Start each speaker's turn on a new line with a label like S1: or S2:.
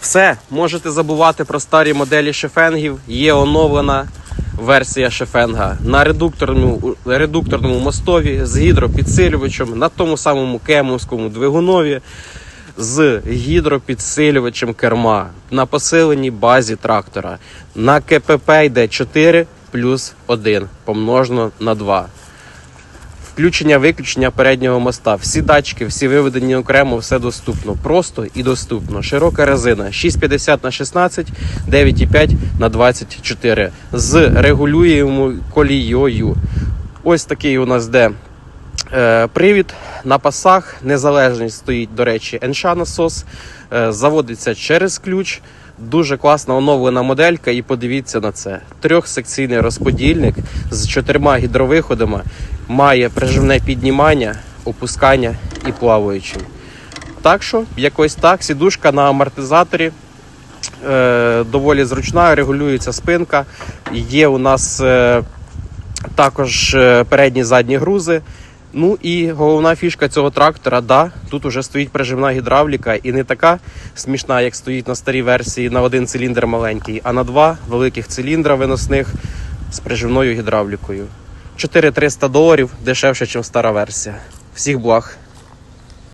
S1: Все, можете забувати про старі моделі шефенгів. Є оновлена версія шефенга на редукторному, редукторному мостові з гідропідсилювачем на тому самому кемовському двигунові з гідропідсилювачем керма на посиленій базі трактора. На КПП йде 4 плюс 1 помножено на 2. Включення виключення переднього моста. Всі датчики, всі виведені окремо, все доступно. Просто і доступно. Широка резина 6,50 на 16, 9,5 на 24 з регулюємою колією. Ось такий у нас де привід на пасах. Незалежність стоїть, до речі, НШ насос. Е, заводиться через ключ. Дуже класна оновлена моделька, і подивіться на це. Трьохсекційний розподільник з чотирма гідровиходами має прижимне піднімання, опускання і плаваючий. Так що, якось так, сідушка на амортизаторі. Е, доволі зручна, регулюється спинка. Є у нас е, також е, передні задні грузи. Ну і головна фішка цього трактора, да, тут уже стоїть прижимна гідравліка і не така смішна, як стоїть на старій версії на один циліндр маленький, а на два великих циліндра виносних з прижимною гідравлікою. 4300 доларів дешевше, ніж стара версія. Всіх благ!